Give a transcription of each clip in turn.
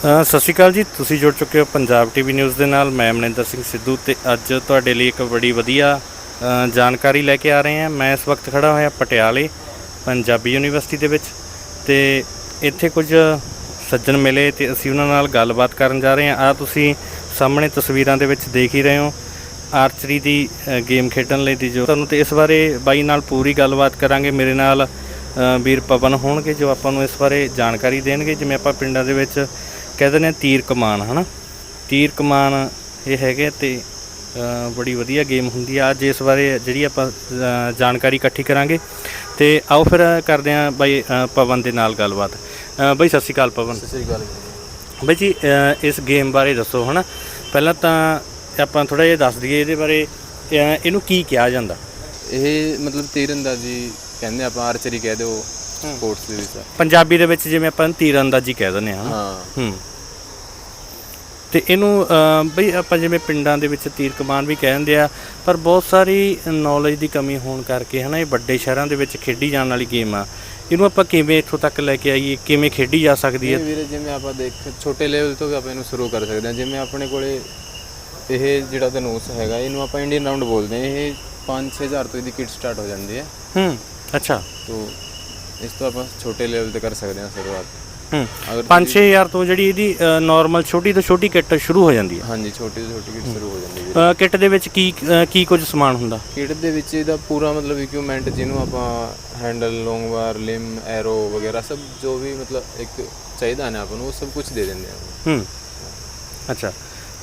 ਸਤਿ ਸ਼੍ਰੀ ਅਕਾਲ ਜੀ, ਤੁਸੀਂ ਜੁੜ ਚੁੱਕੇ ਹੋ ਪੰਜਾਬ ਟੀਵੀ ਨਿਊਜ਼ ਦੇ ਨਾਲ। ਮੈਂ ਮਨਿੰਦਰ ਸਿੰਘ ਸਿੱਧੂ ਤੇ ਅੱਜ ਤੁਹਾਡੇ ਲਈ ਇੱਕ ਬੜੀ ਵਧੀਆ ਜਾਣਕਾਰੀ ਲੈ ਕੇ ਆ ਰਹੇ ਹਾਂ। ਮੈਂ ਇਸ ਵਕਤ ਖੜਾ ਹੋਇਆ ਪਟਿਆਲੇ, ਪੰਜਾਬੀ ਯੂਨੀਵਰਸਿਟੀ ਦੇ ਵਿੱਚ ਤੇ ਇੱਥੇ ਕੁਝ ਸੱਜਣ ਮਿਲੇ ਤੇ ਅਸੀਂ ਉਹਨਾਂ ਨਾਲ ਗੱਲਬਾਤ ਕਰਨ ਜਾ ਰਹੇ ਹਾਂ। ਆ ਤੁਸੀਂ ਸਾਹਮਣੇ ਤਸਵੀਰਾਂ ਦੇ ਵਿੱਚ ਦੇਖ ਹੀ ਰਹੇ ਹੋ, ਆਰਚਰੀ ਦੀ ਗੇਮ ਖੇਡਣ ਲਈ ਦੀ ਜੋ ਤੁਹਾਨੂੰ ਤੇ ਇਸ ਬਾਰੇ ਬਾਈ ਨਾਲ ਪੂਰੀ ਗੱਲਬਾਤ ਕਰਾਂਗੇ। ਮੇਰੇ ਨਾਲ ਵੀਰ ਪਵਨ ਹੋਣਗੇ ਜੋ ਆਪਾਂ ਨੂੰ ਇਸ ਬਾਰੇ ਜਾਣਕਾਰੀ ਦੇਣਗੇ। ਜਿਵੇਂ ਆਪਾਂ ਪਿੰਡਾਂ ਦੇ ਵਿੱਚ ਕਹਿ ਦਿੰਦੇ ਆ ਤੀਰ ਕਮਾਨ ਹਨਾ? ਤੀਰ ਕਮਾਨ ਇਹ ਹੈਗੇ ਤੇ ਬੜੀ ਵਧੀਆ ਗੇਮ ਹੁੰਦੀ ਆ। ਅੱਜ ਇਸ ਬਾਰੇ ਜਿਹੜੀ ਆਪਾਂ ਜਾਣਕਾਰੀ ਇਕੱਠੀ ਕਰਾਂਗੇ। ਤੇ ਆਓ ਫਿਰ ਕਰਦੇ ਆ ਬਾਈ ਪਵਨ ਦੇ ਨਾਲ ਗੱਲਬਾਤ। ਬਾਈ ਸਤਿ ਸ਼੍ਰੀ ਅਕਾਲ ਪਵਨ। ਸਤਿ ਸ੍ਰੀ ਅਕਾਲ ਬਾਈ ਜੀ ਇਸ ਗੇਮ ਬਾਰੇ ਦੱਸੋ ਹਨਾ? ਪਹਿਲਾਂ ਤਾਂ ਆਪਾਂ ਥੋੜਾ ਜਿਹਾ ਦੱਸ ਦਈਏ ਇਹਦੇ ਬਾਰੇ। ਇਹਨੂੰ ਕੀ ਕਿਹਾ ਜਾਂਦਾ? ਇਹ ਮਤਲਬ ਤੀਰਅੰਦਾਜ਼ੀ ਕਹਿੰਦੇ ਆਪਾਂ ਆਰਚਰੀ ਕਹਿ ਦਿਓ ਸਪੋਰਟਸ ਦੇ ਵਿੱਚ। ਪੰਜਾਬੀ ਦੇ ਵਿੱਚ ਜਿਵੇਂ ਆਪਾਂ ਤੀਰ ਅੰਦਾਜ਼ੀ ਕਹਿ ਦਿੰਦੇ ਹਾਂ ਹਾਂ। ਹੂੰ। ਤੇ ਇਹਨੂੰ ਬਈ ਆਪਾਂ ਜਿਵੇਂ ਪਿੰਡਾਂ ਦੇ ਵਿੱਚ ਤੀਰ ਕਮਾਨ ਵੀ ਕਹਿੰਦੇ ਆ ਪਰ ਬਹੁਤ ਸਾਰੀ ਨੌਲੇਜ ਦੀ ਕਮੀ ਹੋਣ ਕਰਕੇ ਹਨਾ ਇਹ ਵੱਡੇ ਸ਼ਹਿਰਾਂ ਦੇ ਵਿੱਚ ਖੇਡੀ ਜਾਣ ਵਾਲੀ ਗੇਮ ਆ। ਇਹਨੂੰ ਆਪਾਂ ਕਿਵੇਂ ਇੱਥੋਂ ਤੱਕ ਲੈ ਕੇ ਆਈਏ ਕਿਵੇਂ ਖੇਡੀ ਜਾ ਸਕਦੀ ਹੈ? ਵੀਰੇ ਜਿਵੇਂ ਆਪਾਂ ਦੇਖ ਛੋਟੇ ਲੈਵਲ ਤੋਂ ਵੀ ਆਪਾਂ ਇਹਨੂੰ ਸ਼ੁਰੂ ਕਰ ਸਕਦੇ ਹਾਂ। ਜਿਵੇਂ ਆਪਣੇ ਕੋਲੇ ਇਹ ਜਿਹੜਾ ਧਨੂਸ ਹੈਗਾ ਇਹਨੂੰ ਆਪਾਂ ਇੰਡੀਅਨ ਰਾਉਂਡ ਬੋਲਦੇ ਹਾਂ। ਇਹ 5-6000 ਤੋਂ ਇਹਦੀ ਕਿਟ ਸਟਾਰਟ ਹੋ ਜਾਂਦੀ ਹੈ। ਹੂੰ ਅੱਛਾ। ਤੋਂ ਇਸ ਤੋਂ ਆਪਾਂ ਛੋਟੇ ਲੈਵਲ ਤੇ ਕਰ ਸਕਦੇ ਹਾਂ ਸ਼ੁਰੂਆਤ। ਹੂੰ। ਅਗਰ 5-6000 ਤੋਂ ਜਿਹੜੀ ਇਹਦੀ ਨਾਰਮਲ ਛੋਟੀ ਤੋਂ ਛੋਟੀ ਕਿੱਟ ਸ਼ੁਰੂ ਹੋ ਜਾਂਦੀ ਹੈ। ਹਾਂਜੀ ਛੋਟੀ ਤੋਂ ਛੋਟੀ ਕਿਟ ਸ਼ੁਰੂ ਹੋ ਜਾਂਦੀ ਹੈ। ਕਿੱਟ ਦੇ ਵਿੱਚ ਕੀ ਅ, ਕੀ ਕੁਝ ਸਮਾਨ ਹੁੰਦਾ? ਕਿਟ ਦੇ ਵਿੱਚ ਇਹਦਾ ਪੂਰਾ ਮਤਲਬ ਇਕਵਿਪਮੈਂਟ ਜਿਹਨੂੰ ਆਪਾਂ ਹੈਂਡਲ ਲੌਂਗ ਵਾਰ ਲਿਮ ਐਰੋ ਵਗੈਰਾ ਸਭ ਜੋ ਵੀ ਮਤਲਬ ਇੱਕ ਚਾਹੀਦਾ ਨਾ ਆਪਾਂ ਨੂੰ ਉਹ ਸਭ ਕੁਝ ਦੇ ਦਿੰਦੇ ਆ। ਹੂੰ। ਅੱਛਾ।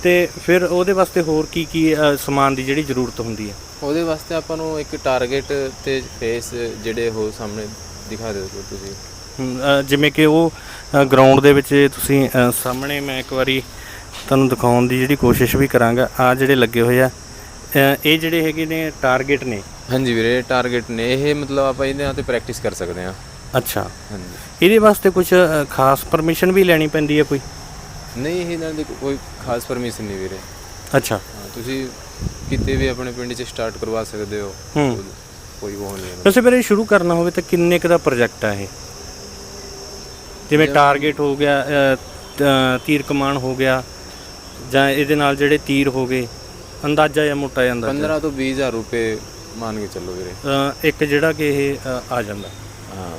ਤੇ ਫਿਰ ਉਹਦੇ ਵਾਸਤੇ ਹੋਰ ਕੀ ਕੀ ਅ, ਸਮਾਨ ਦੀ ਜਿਹੜੀ ਜ਼ਰੂਰਤ ਹੁੰਦੀ ਹੈ? ਉਹਦੇ ਵਾਸਤੇ ਆਪਾਂ ਨੂੰ ਇੱਕ ਟਾਰਗੇਟ ਤੇ ਫੇਸ ਜਿਹੜੇ ਉਹ ਸਾਹਮਣੇ ਦਿਖਾ ਦਿਓ ਤੁਸੀਂ। ਅ, ਜਿਵੇਂ ਕਿ ਉਹ ਗਰਾਊਂਡ ਦੇ ਵਿੱਚ ਤੁਸੀਂ ਸਾਹਮਣੇ ਮੈਂ ਇੱਕ ਵਾਰੀ ਤੁਹਾਨੂੰ ਦਿਖਾਉਣ ਦੀ ਜਿਹੜੀ ਕੋਸ਼ਿਸ਼ ਵੀ ਕਰਾਂਗਾ ਆ ਜਿਹੜੇ ਲੱਗੇ ਹੋਏ ਆ। ਇਹ ਜਿਹੜੇ ਹੈਗੇ ਨੇ ਟਾਰਗੇਟ ਨੇ। ਹਾਂਜੀ ਵੀਰੇ ਟਾਰਗੇਟ ਨੇ। ਇਹ ਮਤਲਬ ਆਪਾਂ ਇਹਦੇ ਤੇ ਪ੍ਰੈਕਟਿਸ ਕਰ ਸਕਦੇ ਹਾਂ। ਅੱਛਾ। ਹਾਂਜੀ। ਇਹਦੇ ਵਾਸਤੇ ਕੁਝ ਖਾਸ ਪਰਮਿਸ਼ਨ ਵੀ ਲੈਣੀ ਪੈਂਦੀ ਹੈ ਕੋਈ? ਨਹੀਂ ਇਹਨਾਂ ਦੀ ਕੋਈ ਖਾਸ ਪਰਮਿਸ਼ਨ ਨਹੀਂ ਵੀਰੇ। ਅੱਛਾ। ਤੁਸੀਂ ਕਿਤੇ ਵੀ ਆਪਣੇ ਪਿੰਡ 'ਚ ਸਟਾਰਟ ਕਰਵਾ ਸਕਦੇ ਹੋ। ਕੋਈ ਉਹ ਨਹੀਂ ਵੈਸੇ ਫਿਰ ਇਹ ਸ਼ੁਰੂ ਕਰਨਾ ਹੋਵੇ ਤਾਂ ਕਿੰਨੇ ਕੁ ਦਾ ਪ੍ਰੋਜੈਕਟ ਆ ਇਹ? ਜਿਵੇਂ ਟਾਰਗੇਟ ਹੋ ਗਿਆ ਤੀਰ ਕਮਾਨ ਹੋ ਗਿਆ ਜਾਂ ਇਹਦੇ ਨਾਲ ਜਿਹੜੇ ਤੀਰ ਹੋ ਗਏ ਅੰਦਾਜ਼ਾ ਜਾਂ ਮੋਟਾ ਜਿਹਾ ਅੰਦਾਜ਼ਾ? 15 ਤੋਂ 20000 ਰੁਪਏ ਮੰਨ ਕੇ ਚੱਲੋ ਵੀਰੇ। ਇੱਕ ਜਿਹੜਾ ਕਿ ਇਹ ਆ ਜਾਂਦਾ। ਹਾਂ।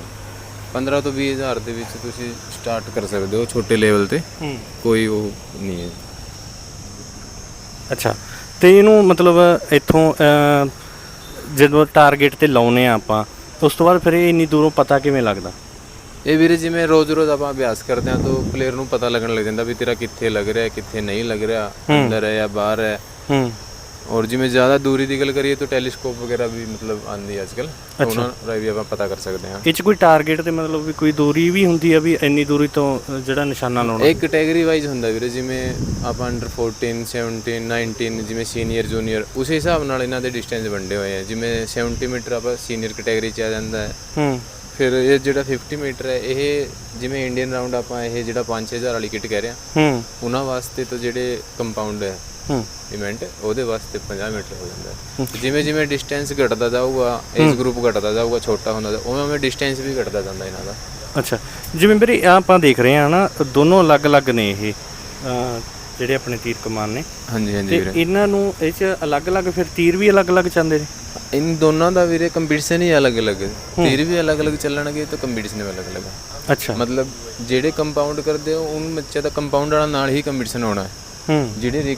15 ਤੋਂ 20000 ਦੇ ਵਿੱਚ ਤੁਸੀਂ ਸਟਾਰਟ ਕਰ ਸਕਦੇ ਹੋ ਛੋਟੇ ਲੈਵਲ ਤੇ। ਕੋਈ ਉਹ ਨਹੀਂ ਹੈ। ਅੱਛਾ। ਤੇ ਇਹਨੂੰ ਮਤਲਬ ਇੱਥੋਂ ਜਦੋਂ ਟਾਰਗੇਟ ਤੇ ਲਾਉਨੇ ਆ ਆਪਾਂ ਉਸ ਤੋਂ ਬਾਅਦ ਫਿਰ ਇਹ ਇੰਨੀ ਦੂਰੋਂ ਪਤਾ ਕਿਵੇਂ ਲੱਗਦਾ? ਇਹ ਵੀਰੇ ਜਿਵੇਂ ਰੋਜ਼-ਰੋਜ਼ ਆਪਾਂ ਅਭਿਆਸ ਕਰਦੇ ਹਾਂ ਤਾਂ ਪਲੇਅਰ ਨੂੰ ਪਤਾ ਲੱਗਣ ਲੱਗ ਜਾਂਦਾ ਵੀ ਤੇਰਾ ਕਿੱਥੇ ਲੱਗ ਰਿਹਾ ਕਿੱਥੇ ਨਹੀਂ ਲੱਗ ਰਿਹਾ ਅੰਦਰ ਹੈ ਜਾਂ ਬਾਹਰ ਹੈ। ਹੂੰ। ਔਰ ਜਿਵੇਂ ਜ਼ਿਆਦਾ ਦੂਰੀ ਦੀ ਗੱਲ ਕਰੀਏ ਤਾਂ ਟੈਲੀਸਕੋਪ ਵਗੈਰਾ ਵੀ ਮਤਲਬ ਆਉਂਦੀ ਹੈ ਅੱਜਕੱਲ ਉਹਨਾਂ ਰਾਹੀਂ ਵੀ ਆਪਾਂ ਪਤਾ ਕਰ ਸਕਦੇ ਹਾਂ। ਇਹ ਚ ਕੋਈ ਟਾਰਗੇਟ ਤੇ ਮਤਲਬ ਵੀ ਕੋਈ ਦੂਰੀ ਵੀ ਹੁੰਦੀ ਆ ਵੀ ਇੰਨੀ ਦੂਰੀ ਤੋਂ ਜਿਹੜਾ ਨਿਸ਼ਾਨਾ ਲਾਉਣਾ? ਇੱਕ ਕੈਟਾਗਰੀ ਵਾਈਜ਼ ਹੁੰਦਾ ਵੀਰੇ ਜਿਵੇਂ ਆਪਾਂ ਅੰਡਰ 14 17 19 ਜਿਵੇਂ ਸੀਨੀਅਰ ਜੂਨੀਅਰ ਉਸੇ ਹਿਸਾਬ ਨਾਲ ਇਹਨਾਂ ਦੇ ਡਿਸਟੈਂਸ ਵੰਡੇ ਹੋਏ ਆ। ਜਿਵੇਂ 70 ਮੀਟਰ ਆਪਾਂ ਸੀਨੀਅਰ ਕੈਟਾਗਰੀ ਚ ਆ ਜਾਂਦਾ ਹੈ। ਹੂੰ। ਫਿਰ ਇਹ ਜਿਹੜਾ 50 ਮੀਟਰ ਹੈ ਇਹ ਜਿਵੇਂ ਇੰਡੀਅਨ ਰਾਉਂਡ ਆਪਾਂ ਇਹ ਜਿਹੜਾ 5-6000 ਵਾਲੀ ਕਿਟ ਕਹਿ ਰਹੇ ਹਾਂ ਹੂੰ। ਉਹਨਾਂ ਵਾਸਤੇ ਤਾਂ ਜਿਹੜੇ ਕੰਪਾਊਂਡ ਹੈ ਹੂੰ। ਇਵੈਂਟ ਉਹਦੇ ਵਾਸਤੇ 50 ਮੀਟਰ ਹੋ ਜਾਂਦਾ ਹੈ। ਜਿਵੇਂ ਜਿਵੇਂ ਡਿਸਟੈਂਸ ਘਟਦਾ ਜਾਊਗਾ ਏਜ ਗਰੁੱਪ ਘਟਦਾ ਜਾਊਗਾ ਛੋਟਾ ਹੁੰਦਾ ਉਵੇਂ ਉਵੇਂ ਡਿਸਟੈਂਸ ਵੀ ਘਟਦਾ ਜਾਂਦਾ ਇਹਨਾਂ ਦਾ। ਅੱਛਾ ਜਿਵੇਂ ਵੀਰੇ ਆਪਾਂ ਦੇਖ ਰਹੇ ਆ ਨਾ ਦੋਨੋਂ ਅਲੱਗ-ਅਲੱਗ ਨੇ ਇਹ ਜਿਹੜੇ ਆਪਣੇ ਤੀਰ ਕਮਾਨ ਨੇ। ਹਾਂਜੀ ਹਾਂਜੀ ਵੀਰੇ। ਇਹਨਾਂ ਨੂੰ ਇਹ ਚ ਅਲੱਗ-ਅਲੱਗ ਫਿਰ ਤੀਰ ਵੀ ਅਲੱਗ-ਅਲੱਗ ਚੱਲਦੇ ਨੇ? ਇਨ ਦੋਨਾਂ ਦਾ ਵੀਰੇ ਕੰਪੀਟੀਸ਼ਨ ਹੀ ਅਲੱਗ-ਅਲੱਗ ਹੈ। ਤੀਰ ਵੀ ਅਲੱਗ-ਅਲੱਗ ਚੱਲਣਗੇ ਤਾਂ ਕੰਪੀਟੀਸ਼ਨ ਵੀ ਅਲੱਗ-ਅਲੱਗ ਹੈ। ਅੱਛਾ। ਮਤਲਬ ਜਿਹੜੇ ਕੰਪਾਊਂਡ ਕਰਦੇ ਹੋ ਉਹਨਾਂ ਬੱਚੇ ਦਾ ਕੰਪਾਊਂਡ ਵਾਲਾ ਨਾਲ ਹੀ ਕੰਪੀਟੀਸ਼ਨ ਹੋਣਾ ਹੈ। ਹੂੰ। ਜਿਹੜੇ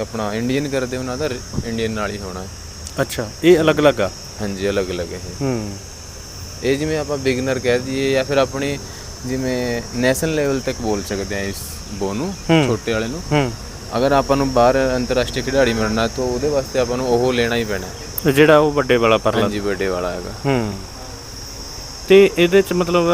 ਆਪਣਾ ਇੰਡੀਅਨ ਕਰਦੇ ਉਹਨਾਂ ਦਾ ਇੰਡੀਅਨ ਨਾਲ ਹੀ ਹੋਣਾ ਹੈ। ਅੱਛਾ ਇਹ ਅਲੱਗ-ਅਲੱਗ ਆ? ਹਾਂਜੀ ਅਲੱਗ-ਅਲੱਗ ਇਹ। ਹੂੰ। ਇਹ ਜਿਵੇਂ ਆਪਾਂ ਬਿਗਨਰ ਕਹਿ ਦਈਏ ਜਾਂ ਫਿਰ ਆਪਣੀ ਜਿਵੇਂ ਨੈਸ਼ਨਲ ਲੈਵਲ ਤੱਕ ਬੋਲ ਸਕਦੇ ਆ ਇਸ ਬੋ ਨੂੰ ਛੋਟੇ ਵਾਲੇ ਨੂੰ। ਹੂੰ। ਅਗਰ ਆਪਾਂ ਨੂੰ ਬਾਹਰ ਅੰਤਰਰਾਸ਼ਟਰੀ ਖਿਡਾਰੀ ਮਿਲਣਾ ਤਾਂ ਉਹਦੇ ਵਾਸਤੇ ਆਪਾਂ ਨੂੰ ਉਹ ਲੈਣਾ ਹੀ ਪੈਣਾ। ਹੈ। ਤੇ ਜਿਹੜਾ ਉਹ ਵੱਡੇ ਵਾਲਾ ਪਰਲਾ ਹਾਂਜੀ ਵੱਡੇ ਵਾਲਾ ਹੈਗਾ। ਹੂੰ। ਤੇ ਇਹਦੇ ਚ ਮਤਲਬ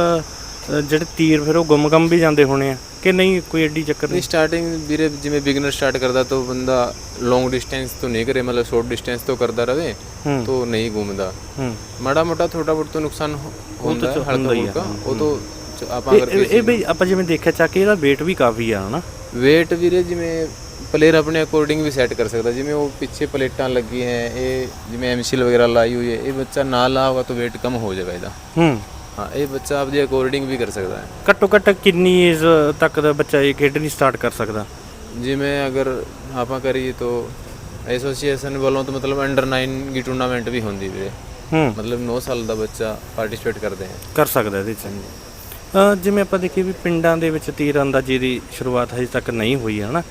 ਅ, ਜਿਹੜੇ ਤੀਰ ਫਿਰ ਉਹ ਗੁੰਮ-ਗੰਮ ਵੀ ਜਾਂਦੇ ਹੋਣੇ ਆ ਕਿ ਨਹੀਂ ਕੋਈ ਐਡੀ ਚੱਕਰ ਨਹੀਂ ਨਹੀਂ? ਸਟਾਰਟਿੰਗ ਵੀਰੇ ਜਿਵੇਂ ਬਿਗਨਰ ਸਟਾਰਟ ਕਰਦਾ ਤਾਂ ਬੰਦਾ ਲੌਂਗ ਡਿਸਟੈਂਸ ਤੋਂ ਨਹੀਂ ਕਰੇ ਮਤਲਬ ਸ਼ਾਰਟ ਡਿਸਟੈਂਸ ਤੋਂ ਕਰਦਾ ਰਵੇ ਹੂੰ। ਤਾਂ ਨਹੀਂ ਘੁੰਮਦਾ। ਹੂੰ। ਮਾੜਾ ਮੋਟਾ ਥੋੜਾ ਬਹੁਤ ਤਾਂ ਨੁਕਸਾਨ ਹੋ- ਹੁੰਦਾ ਹੈ ਹਲਕਾ ਫੁਲਕਾ ਉਹ ਤੋਂ ਚ- ਆਪਾਂ ਇਹ- ਅਗਰ ਇਹ ਇਹ ਵੀ ਆਪਾਂ ਜਿਵੇਂ ਦੇਖਿਆ ਚੱਕ ਇਹਦਾ weight ਵੀ ਕਾਫੀ ਆ ਹਨਾ? weight ਵੀਰੇ ਜਿਵੇਂ ਪਲੇਅਰ ਆਪਣੇ ਅਕੋਰਡਿੰਗ ਵੀ ਸੈੱਟ ਕਰ ਸਕਦਾ ਜਿਵੇਂ ਉਹ ਪਿੱਛੇ ਪਲੇਟਾਂ ਲੱਗੀਆਂ ਹੈ ਇਹ ਜਿਵੇਂ ਐਮਸੀਲ ਵਗੈਰਾ ਲਾਈ ਹੋਈ ਹੈ ਇਹ ਬੱਚਾ ਨਾ ਲਾ ਹੋਗਾ ਤਾਂ weight ਕਮ ਹੋ ਜਾਏਗਾ ਇਹਦਾ। ਹੂੰ। ਹਾਂ ਇਹ ਬੱਚਾ ਆਪਦੀ ਅਕੋਰਡਿੰਗ ਵੀ ਕਰ ਸਕਦਾ ਹੈ। ਘੱਟੋ ਘੱਟ ਕਿੰਨੀ ਏਜ ਤੱਕ ਦਾ ਬੱਚਾ ਇਹ ਖੇਡਣੀ ਸਟਾਰਟ ਕਰ ਸਕਦਾ? ਜਿਵੇਂ ਅਗਰ ਆਪਾਂ ਕਰੀਏ ਤਾਂ ਐਸੋਸੀਏਸ਼ਨ ਵੱਲੋਂ ਤਾਂ ਮਤਲਬ ਅੰਡਰ 9 ਦੀ ਟੂਰਨਾਮੈਂਟ ਵੀ ਹੁੰਦੀ ਵੀਰੇ। ਹੂੰ। ਮਤਲਬ 9 ਸਾਲ ਦਾ ਬੱਚਾ ਪਾਰਟਿਸਿਪੇਟ ਕਰਦੇ ਹੈ। ਕਰ ਸਕਦਾ ਇਹਦੇ ਚ। ਜਿਵੇਂ ਆਪਾਂ ਦੇਖੀਏ ਵੀ ਪਿੰਡਾਂ ਦੇ ਵਿੱਚ ਤੀਰ ਅੰਦਾਜ਼ੀ ਦੀ ਸ਼ੁਰੂਆਤ ਹਜੇ ਤੱਕ ਨਹੀਂ ਹੋਈ ਹੈ ਨਾ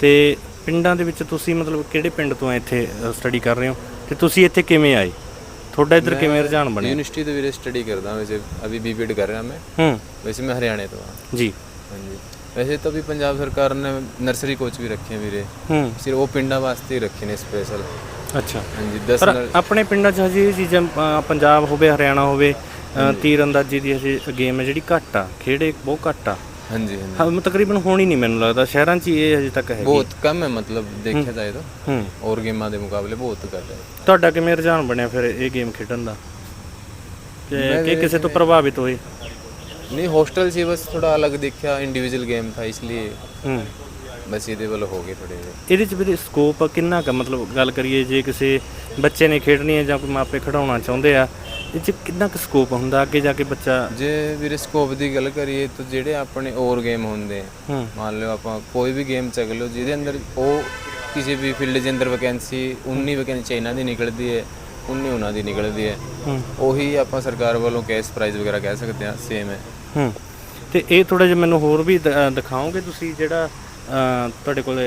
ਤੇ ਪਿੰਡਾਂ ਦੇ ਵਿੱਚ ਤੁਸੀਂ ਮਤਲਬ ਕਿਹੜੇ ਪਿੰਡ ਤੋਂ ਆ ਇੱਥੇ ਸਟੱਡੀ ਕਰ ਰਹੇ ਹੋ? ਤੇ ਤੁਸੀਂ ਇੱਥੇ ਕਿਵੇਂ ਆਏ? ਤੁਹਾਡਾ ਇੱਧਰ ਕਿਵੇਂ ਰੁਝਾਨ ਬਣਿਆ? ਯੂਨੀਵਰਸਿਟੀ ਦੇ ਵੀਰੇ ਸਟੱਡੀ ਕਰਦਾ ਵੈਸੇ ਅਭੀ ਬੀਬੀਡ ਕਰ ਰਿਹਾ ਮੈਂ। ਹੂੰ। ਵੈਸੇ ਮੈਂ ਹਰਿਆਣੇ ਤੋਂ ਆ। ਜੀ। ਹਾਂਜੀ। ਵੈਸੇ ਤਾਂ ਵੀ ਪੰਜਾਬ ਸਰਕਾਰ ਨੇ ਨਰਸਰੀ ਕੋਚ ਵੀ ਰੱਖੇ ਵੀਰੇ। ਹੂੰ। ਸਿਰਫ ਉਹ ਪਿੰਡਾਂ ਵਾਸਤੇ ਹੀ ਰੱਖੇ ਨੇ ਸਪੈਸ਼ਲ ਅੱਛਾ। ਹਾਂਜੀ 10 ਆਪਣੇ ਪਿੰਡਾਂ 'ਚ ਹਜੇ ਇਹ ਚੀਜ਼ਾਂ ਪੰਜਾਬ ਹੋਵੇ ਹਰਿਆਣਾ ਹੋਵੇ ਤੀਰ ਅੰਦਾਜ਼ੀ ਦੀ ਹਜੇ ਗੇਮ ਹੈ ਜਿਹੜੀ ਘੱਟ ਆ। ਖੇੜੇ ਬਹੁਤ ਘੱਟ ਆ। ਹਾਂਜੀ ਹਾਂਜੀ। ਹਾਂ ਤਕਰੀਬਨ ਹੁਣ ਹੀ ਨਹੀਂ ਮੈਨੂੰ ਲੱਗਦਾ। ਸ਼ਹਿਰਾਂ 'ਚ ਇਹ ਹਜੇ ਤੱਕ ਹੈਗੀ। ਬਹੁਤ ਕਮ ਹੈ ਮਤਲਬ ਦੇਖਿਆ ਜਾਏ ਤਾਂ। ਹੂੰ। ਹੋਰ ਗੇਮਾਂ ਦੇ ਮੁਕਾਬਲੇ ਬਹੁਤ ਘੱਟ ਹੈ। ਤੁਹਾਡਾ ਕਿਵੇਂ ਰੁਝਾਨ ਬਣਿਆ ਫਿਰ ਇਹ ਗੇਮ ਖੇਡਣ ਦਾ? ਕਿ ਕਿਸੇ ਤੋਂ ਪ੍ਰਭਾਵਿਤ ਹੋਏ? ਨਹੀਂ ਹੋਸਟਲ 'ਚ ਬਸ ਥੋੜਾ ਅਲੱਗ ਦੇਖਿਆ ਇੰਡੀਵਿਜੂਅਲ ਗੇਮ ਥਾ ਇਸ ਲਈ ਹੂੰ। ਬਸ ਇਹਦੇ ਵੱਲ ਹੋ ਗਏ ਥੋੜੇ ਇਹਦੇ 'ਚ ਵੀ ਸਕੋਪ ਕਿੰਨਾ ਕ ਮਤਲਬ ਗੱਲ ਕਰੀਏ ਜੇ ਕਿਸੇ ਬੱਚੇ ਨੇ ਖੇਡਣੀ ਹੈ ਜਾਂ ਕੋਈ ਮਾਪੇ ਖੜਾਉਣਾ ਚਾਹੁੰਦੇ ਆ ਇਹ ਚ ਕਿੰਨਾ ਕੁ ਸਕੋਪ ਹੁੰਦਾ ਅੱਗੇ ਜਾ ਕੇ ਬੱਚਾ ਜੇ ਵੀਰੇ ਸਕੋਪ ਦੀ ਗੱਲ ਕਰੀਏ ਤਾਂ ਜਿਹੜੇ ਆਪਣੇ ਹੋਰ ਗੇਮ ਹੁੰਦੇ ਆ ਮੰਨ ਲਓ ਆਪਾਂ ਕੋਈ ਵੀ ਗੇਮ ਚੱਕ ਲਓ ਜਿਹਦੇ ਅੰਦਰ ਉਹ ਕਿਸੇ ਵੀ ਫੀਲਡ ਦੇ ਅੰਦਰ ਵੈਕੈਂਸੀ 19 ਵੈਕੈਂਸੀ ਇਹਨਾਂ ਦੀ ਨਿਕਲਦੀ ਹੈ 19 ਉਹਨਾਂ ਦੀ ਨਿਕਲਦੀ ਹੈ। ਉਹੀ ਆਪਾਂ ਸਰਕਾਰ ਵੱਲੋਂ ਕੈਸ਼ ਪ੍ਰਾਈਜ਼ ਵਗੈਰਾ ਕਹਿ ਸਕਦੇ ਹਾਂ ਸੇਮ ਹੈ। ਤੇ ਇਹ ਥੋੜਾ ਜਿਹਾ ਮੈਨੂੰ ਹੋਰ ਵੀ ਦਿਖਾਓਗੇ ਤੁਸੀਂ ਜਿਹੜਾ ਤੁਹਾਡੇ ਕੋਲ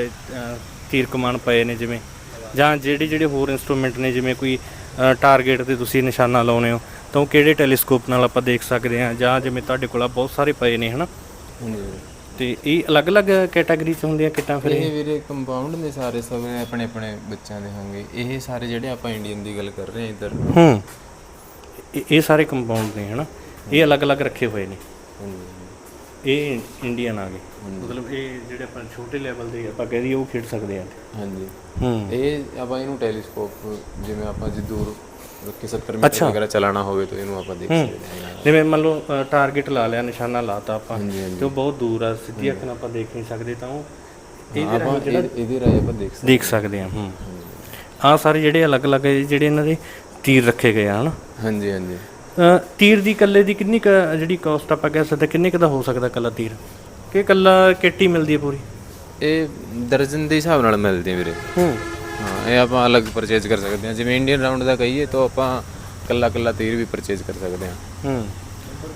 ਤੀਰ ਕਮਾਨ ਪਏ ਨੇ ਜਿਵੇਂ ਜਾਂ ਜਿਹੜੇ ਜਿਹੜੇ ਹੋਰ ਇਨਸਟਰੂਮੈਂਟ ਨੇ ਜਿਵੇਂ ਕੋਈ ਟਾਰਗੇਟ ਤੇ ਤੁਸੀਂ ਨਿਸ਼ਾਨਾ ਲਾਉਨੇ ਹੋ ਤਾਂ ਉਹ ਕਿਹੜੇ ਟੈਲੀਸਕੋਪ ਨਾਲ ਆਪਾਂ ਦੇਖ ਸਕਦੇ ਹਾਂ? ਜਾਂ ਜਿਵੇਂ ਤੁਹਾਡੇ ਕੋਲ ਆ ਬਹੁਤ ਸਾਰੇ ਪਏ ਨੇ ਹਨਾ? ਤੇ ਇਹ ਅਲੱਗ-ਅਲੱਗ ਕੈਟਾਗਰੀ ਚ ਹੁੰਦੀਆਂ ਕਿੱਟਾਂ ਫਿਰ ਇਹ? ਵੀਰੇ ਕੰਪਾਊਂਡ ਦੇ ਸਾਰੇ ਸਭ ਆਪਣੇ ਆਪਣੇ ਬੱਚਿਆਂ ਦੇ ਹੋਣਗੇ। ਇਹ ਸਾਰੇ ਜਿਹੜੇ ਆਪਾਂ ਇੰਡੀਅਨ ਦੀ ਗੱਲ ਕਰ ਰਹੇ ਹਾਂ ਇੱਧਰ। ਹੂੰ। ਇਹ- ਇਹ ਸਾਰੇ ਕੰਪਾਊਂਡ ਨੇ ਹਨਾ? ਇਹ ਅਲੱਗ-ਅਲੱਗ ਰੱਖੇ ਹੋਏ ਨੇ। ਹਾਂਜੀ। ਇਹ ਇੰਡੀਅਨ ਆ ਗਏ। ਮਤਲਬ ਇਹ ਜਿਹੜੇ ਆਪਾਂ ਛੋਟੇ ਲੈਵਲ ਦੇ ਆਪਾਂ ਕਹਿ ਦਈਏ ਉਹ ਖੇਡ ਸਕਦੇ ਆ। ਹਾਂਜੀ। ਹੂੰ। ਇਹ ਆਪਾਂ ਇਹਨੂੰ ਟੈਲੀਸਕੋਪ ਜਿਵੇਂ ਆਪਾਂ ਜੇ ਦੂਰ ਕਿ 70 ਮੀਟਰ ਵਗੈਰਾ ਚਲਾਣਾ ਹੋਵੇ ਤਾਂ ਇਹਨੂੰ ਆਪਾਂ ਦੇਖ ਸਕਦੇ ਹਾਂ। ਜਿਵੇਂ ਮੰਨ ਲਓ ਟਾਰਗੇਟ ਲਾ ਲਿਆ ਨਿਸ਼ਾਨਾ ਲਾਤਾ ਆਪਾਂ। ਤੇ ਉਹ ਬਹੁਤ ਦੂਰ ਆ ਸਿੱਧੀ ਅੱਖ ਨਾਲ ਆਪਾਂ ਦੇਖ ਨਹੀਂ ਸਕਦੇ ਤਾਂ ਉਹ ਇਹਦੇ ਆਪਾਂ ਇਹ- ਇਹਦੇ ਰਾਹੀਂ ਆਪਾਂ ਦੇਖ ਸਕਦੇ ਦੇਖ ਸਕਦੇ ਆ ਹੂੰ। ਆ ਸਾਰੇ ਜਿਹੜੇ ਅਲੱਗ-ਅਲੱਗ ਜਿਹੜੇ ਇਹਨਾਂ ਦੇ ਤੀਰ ਰੱਖੇ ਗਏ ਆ ਹਨਾ? ਹਾਂਜੀ ਹਾਂਜੀ। ਤੀਰ ਦੀ ਕੱਲੇ ਦੀ ਕਿੰਨੀ ਜਿਹੜੀ ਕਾਸਟ ਆਪਾਂ ਕਹਿ ਸਕਦੇ ਕਿੰਨੇ ਕੁ ਦਾ ਹੋ ਸਕਦਾ ਕੱਲਾ ਤੀਰ? ਕਿ ਕੱਲਾ ਕਿੱਟ ਹੀ ਮਿਲਦੀ ਹੈ ਪੂਰੀ? ਇਹ ਦਰਜਨ ਦੇ ਹਿਸਾਬ ਨਾਲ ਮਿਲਦੇ ਆ ਵੀਰੇ। ਹੂੰ। ਹਾਂ ਇਹ ਆਪਾਂ ਅਲੱਗ ਪਰਚੇਜ਼ ਕਰ ਸਕਦੇ ਹਾਂ। ਜਿਵੇਂ ਇੰਡੀਅਨ ਰਾਉਂਡ ਦਾ ਕਹੀਏ ਤਾਂ ਆਪਾਂ ਕੱਲਾ ਕੱਲਾ ਤੀਰ ਵੀ ਪਰਚੇਜ਼ ਕਰ ਸਕਦੇ ਹਾਂ। ਹੂੰ।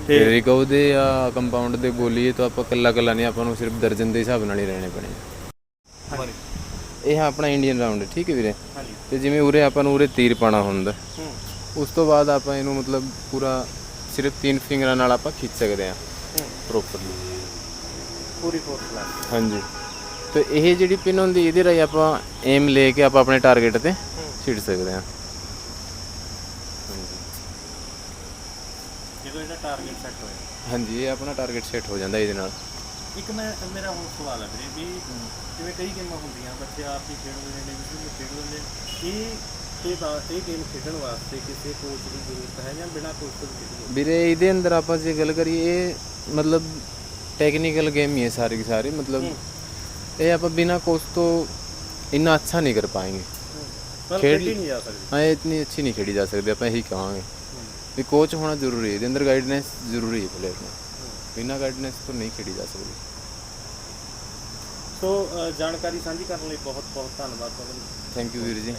ਤੇ ਰਿਕਵ ਦੇ ਜਾਂ ਕੰਪਾਊਂਡ ਦੇ ਬੋਲੀਏ ਤਾਂ ਆਪਾਂ ਕੱਲਾ ਕੱਲਾ ਨਹੀਂ ਆਪਾਂ ਨੂੰ ਸਿਰਫ ਦਰਜਨ ਦੇ ਹਿਸਾਬ ਨਾਲ ਹੀ ਰਹਿਣੇ ਪੈਣੇ ਆ। ਇਹ ਆਪਣਾ ਇੰਡੀਅਨ ਰਾਉਂਡ ਹੈ ਠੀਕ ਹੈ ਵੀਰੇ? ਤੇ ਜਿਵੇਂ ਉਰੇ ਆਪਾਂ ਨੂੰ ਉਰੇ ਤੀਰ ਪਾਣਾ ਹੁੰਦਾ। ਹੂੰ। ਉਸ ਤੋਂ ਬਾਅਦ ਆਪਾਂ ਇਹਨੂੰ ਮਤਲਬ ਪੂਰਾ ਸਿਰਫ ਤਿੰਨ ਫਿੰਗਰਾਂ ਨਾਲ ਆਪਾਂ ਖਿੱਚ ਸਕਦੇ ਹਾਂ। ਪ੍ਰੋਪਰਲੀ ਪੂਰੀ ਫੋਰਸ ਕਲਾਸ ਹਾਂਜੀ। ਤੇ ਇਹ ਜਿਹੜੀ ਪਿਨ ਹੁੰਦੀ ਇਹਦੇ ਰਾਹੀਂ ਆਪਾਂ ਏਮ ਲੈ ਕੇ ਆਪਾਂ ਆਪਣੇ ਟਾਰਗੇਟ ਤੇ ਛਿੜ ਸਕਦੇ ਹਾਂ। ਜਦੋਂ ਇਹਦਾ ਟਾਰਗੇਟ ਸੈੱਟ ਹੋਇਆ। ਹਾਂਜੀ ਇਹ ਆਪਣਾ ਟਾਰਗੇਟ ਸੈੱਟ ਹੋ ਜਾਂਦਾ ਇਹਦੇ ਨਾਲ। ਇੱਕ ਮੈਂ ਮੇਰਾ ਹੁਣ ਸਵਾਲ ਹੈ ਵੀਰੇ ਵੀ ਜਿਵੇਂ ਕਈ ਗੇਮਾਂ ਹੁੰਦੀਆਂ ਬੱਚੇ ਆਪ ਹੀ ਖੇਡਦੇ ਨੇ ਇੰਡੀਵਿਜੂਅਲ ਖੇਡਦੇ ਨੇ ਇਹ ਇਹ ਬਾ- ਇਹ ਗੇਮ ਖੇਡਣ ਵਾਸਤੇ ਕਿਸੇ ਕੋਚ ਦੀ ਜ਼ਰੂਰਤ ਹੈ ਜਾਂ ਬਿਨਾਂ ਕੋਚ ਤੋਂ ਖੇਡੀ ਵੀਰੇ ਇਹਦੇ ਅੰਦਰ ਆਪਾਂ ਜੇ ਗੱਲ ਕਰੀਏ ਇਹ ਮਤਲਬ ਟੈਕਨੀਕਲ ਗੇਮ ਹੀ ਹੈ ਸਾਰੀ ਦੀ ਸਾਰੀ। ਮਤਲਬ ਇਹ ਆਪਾਂ ਬਿਨਾ ਕੋਚ ਤੋਂ ਇੰਨਾ ਅੱਛਾ ਨਹੀਂ ਕਰ ਪਾएंगे ਪਰ ਖੇਡ- ਨਹੀਂ ਜਾ ਸਕਦੀ। ਹਾਂ ਇਹ ਇਤਨੀ ਅੱਛੀ ਨਹੀਂ ਖੇਡੀ ਜਾ ਸਕਦੀ ਆਪਾਂ ਇਹੀ ਕਹਾਂਗੇ। ਵੀ ਕੋਚ ਹੋਣਾ ਜ਼ਰੂਰੀ ਹੈ ਇਹਦੇ ਅੰਦਰ ਗਾਈਡਨੈਸ ਜ਼ਰੂਰੀ ਹੈ ਪਲੇਅਰ ਨੂੰ ਬਿਨਾ ਗਾਈਡਨੈਸ ਤੋਂ ਨਹੀਂ ਖੇਡੀ ਜਾ ਸਕਦੀ। ਸੋ ਜਾਣਕਾਰੀ ਸਾਂਝੀ ਕਰਨ ਲਈ ਬਹੁਤ ਬਹੁਤ ਧੰਨਵਾਦ ਤੁਹਾਨੂੰ ਥੈਂਕ ਯੂ ਵੀਰ ਜੀ।